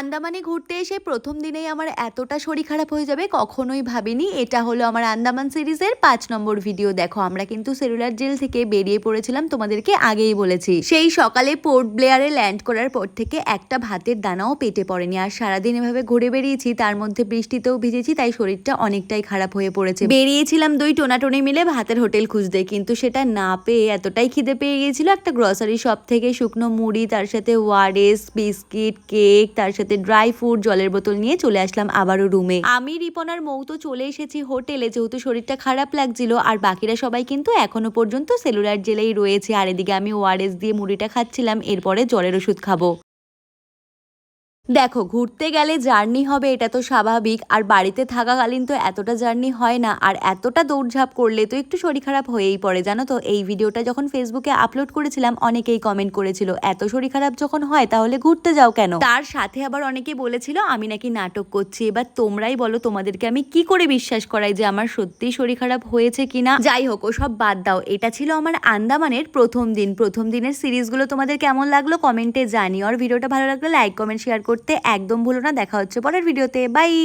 আন্দামানে ঘুরতে এসে প্রথম দিনেই আমার এতটা শরীর খারাপ হয়ে যাবে কখনোই ভাবিনি। এটা হলো আমার আন্দামান সিরিজের পাঁচ নম্বর ভিডিও। দেখো, আমরা কিন্তু সেলুলার জেল থেকে বেরিয়ে পড়েছিলাম, তোমাদেরকে আগেই বলেছি। সেই সকালে পোর্ট ব্লেয়ারে ল্যান্ড করার পর থেকে একটা ভাতের দানাও পেটে পড়েনি। আর সারাদিন এভাবে ঘুরে বেরিয়েছি, তার মধ্যে বৃষ্টিতেও ভিজেছি, তাই শরীরটা অনেকটাই খারাপ হয়ে পড়েছে। বেরিয়েছিলাম দুই টোনাটনি মিলে ভাতের হোটেল খুঁজতে, কিন্তু সেটা না পেয়ে এতটাই খিদে পেয়ে গিয়েছিল। একটা গ্রসারি শপ থেকে শুকনো মুড়ি, তার সাথে ওয়ারেস, বিস্কিট, কেক, তার সাথে ড্রাই ফ্রুট জলের বোতল নিয়ে চলে আসলাম আবারও রুমে। আমি রিপনার মৌ তো চলে এসেছি হোটেলে, যেহেতু শরীরটা খারাপ লাগছিল, আর বাকিরা সবাই কিন্তু এখনও পর্যন্ত সেলুলার জেলেই রয়েছে। আর এদিকে আমি ওয়ারেস দিয়ে মুড়িটা খাচ্ছিলাম, এরপরে জ্বরের ওষুধ খাব। দেখো, ঘুরতে গেলে জার্নি হবে, এটা তো স্বাভাবিক। আর বাড়িতে থাকাকালীন তো এতটা জার্নি হয় না। আর এতটা দৌড়ঝাঁপ করলে তো একটু শরীর খারাপ হয়েই পড়ে, জানো তো? এই ভিডিওটা যখন ফেসবুকে আপলোড করেছিলাম, অনেকেই কমেন্ট করেছিল, এত শরীর খারাপ যখন হয়, তাহলে ঘুরতে যাও কেন? তার সাথে আবার অনেকে বলেছিল, আমি নাকি নাটক করছি। এবার তোমরাই বলো, তোমাদেরকে আমি কি করে বিশ্বাস করাই যে আমার সত্যিই শরীর খারাপ হয়েছে কিনা? যাই হোক ও সব বাদ দাও। এটা ছিল আমার আন্দামানের প্রথম দিন। প্রথম দিনের সিরিজগুলো তোমাদের কেমন লাগল কমেন্টে জানিও। আর ভিডিওটা ভালো লাগলে লাইক কমেন্ট শেয়ার করতে একদম ভুলো না। দেখা হচ্ছে পরের ভিডিওতে। বাই!